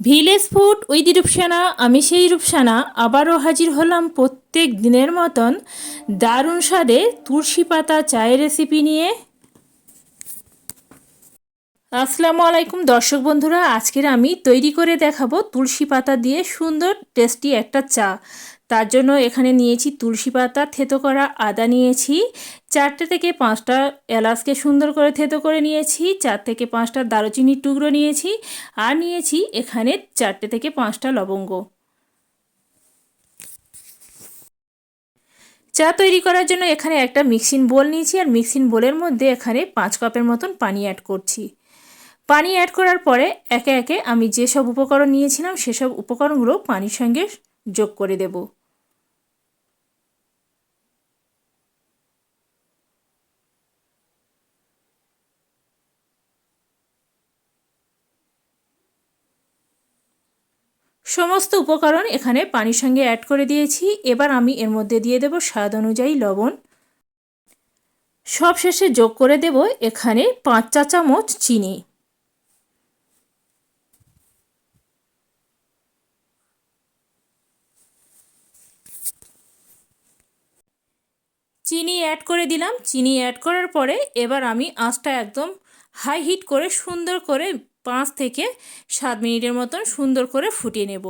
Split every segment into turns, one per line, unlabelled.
Village food with Rupsana, আমি সেই রূপসানা, আবারও হাজির হলাম প্রত্যেক দিনের মতন। দারুণ স্বাদে তুলসী পাতা চায়ের রেসিপি নিয়ে। আসসালামু আলাইকুম দর্শক বন্ধুরা, আজকের আমি তৈরি করে দেখাবো তুলসী পাতা দিয়ে সুন্দর টেস্টি একটা চা। তার জন্য এখানে নিয়েছি তুলসী পাতা, থেতো করা আদা নিয়েছি, চারটে থেকে পাঁচটা এলাচকে সুন্দর করে থেতো করে নিয়েছি, চার থেকে পাঁচটা দারুচিনির টুকরো নিয়েছি আর নিয়েছি এখানে চারটে থেকে পাঁচটা লবঙ্গ। চা তৈরি করার জন্য এখানে একটা মিক্সিং বোল নিয়েছি আর মিক্সিং বোলের মধ্যে এখানে পাঁচ কাপের মতন পানি অ্যাড করছি। পানি অ্যাড করার পরে একে একে আমি যেসব উপকরণ নিয়েছিলাম সেসব উপকরণগুলো পানির সঙ্গে যোগ করে দেব। সমস্ত উপকরণ এখানে পানির সঙ্গে অ্যাড করে দিয়েছি। এবার আমি এর মধ্যে দিয়ে দেব স্বাদ অনুযায়ী লবণ। সব শেষে যোগ করে দেব এখানে পাঁচ চা চামচ চিনি। চিনি অ্যাড করে দিলাম। চিনি অ্যাড করার পরে এবার আমি আঁচটা একদম হাই হিট করে সুন্দর করে পাঁচ থেকে সাত মিনিটের মতন সুন্দর করে ফুটিয়ে নেব।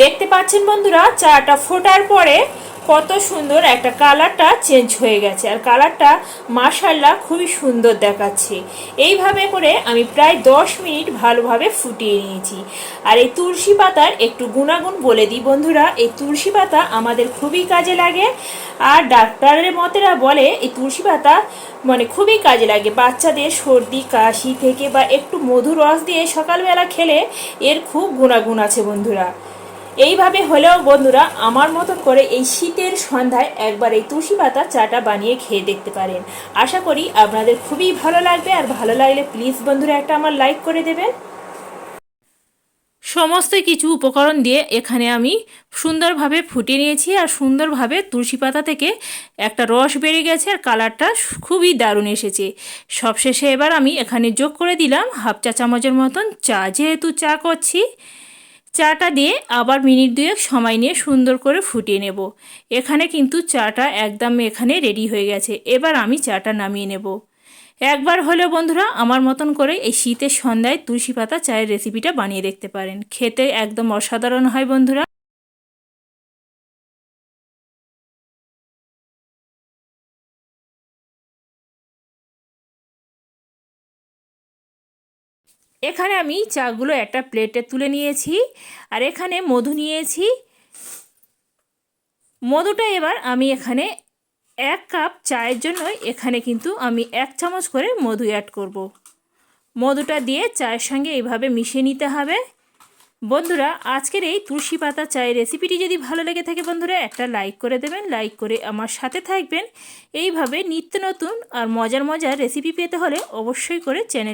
দেখতে পাচ্ছেন বন্ধুরা চাটা ফোটার পরে কত সুন্দর একটা কালারটা চেঞ্জ হয়ে গেছে। আর কালারটা মাশাল্লাহ খুবই সুন্দর দেখাচ্ছে। এইভাবে করে আমি প্রায় দশ মিনিট ভালোভাবে ফুটিয়ে নিয়েছি। আর এই তুলসী পাতার একটু গুণাগুণ বলে দিই বন্ধুরা, এই তুলসী পাতা আমাদের খুবই কাজে লাগে। আর ডাক্তারের মতেরা বলে এই তুলসী পাতা মানে খুবই কাজে লাগে। বাচ্চাদের সর্দি, কাশি থেকে বা একটু মধু রস দিয়ে সকালবেলা খেলে এর খুব গুণাগুণ আছে বন্ধুরা। এইভাবে হলেও বন্ধুরা, আমার মতন করে এই শীতের সন্ধ্যায় একবার এই তুলসী পাতা চাটা বানিয়ে খেয়ে দেখতে পারেন। আশা করি আপনাদের খুবই ভালো লাগবে, আর ভালো লাগলে প্লিজ বন্ধুরা একটা আমার লাইক করে দেবেন। সমস্ত কিছু উপকরণ দিয়ে এখানে আমি সুন্দরভাবে ফুটিয়ে নিয়েছি, আর সুন্দরভাবে তুলসী পাতা থেকে একটা রস বেড়ে গেছে, আর কালারটা খুবই দারুণ এসেছে। সবশেষে এবার আমি এখানে যোগ করে দিলাম হাফ চা চামচের মতন চা, যেহেতু চা করছি চাটা দিয়ে আবার মিনিট দুয়েক সময় নিয়ে সুন্দর করে ফুটিয়ে নেব। এখানে কিন্তু চাটা একদম এখানে রেডি হয়ে গেছে। এবার আমি চাটা নামিয়ে নেব। একবার হলেও বন্ধুরা, আমার মতন করে এই শীতের সন্ধ্যায় তুলসী পাতা চায়ের রেসিপিটা বানিয়ে দেখতে পারেন। খেতে একদম অসাধারণ হয় বন্ধুরা। এখানে আমি চাগুলো একটা প্লেটে তুলে নিয়েছি, আর এখানে মধু নিয়েছি। মধুটা এবার আমি এখানে এক কাপ চায়ের জন্য এখানে কিন্তু আমি এক চামচ করে মধু অ্যাড করব। মধুটা দিয়ে চায়ের সঙ্গে এইভাবে মিশিয়ে নিতে হবে। বন্ধুরা, আজকের এই তুলসী পাতা চায়ের রেসিপিটি যদি ভালো লেগে থাকে বন্ধুরা, একটা লাইক করে দেবেন, লাইক করে আমার সাথে থাকবেন। এইভাবে নিত্য নতুন আর মজার মজার রেসিপি পেতে হলে অবশ্যই করে চ্যানেল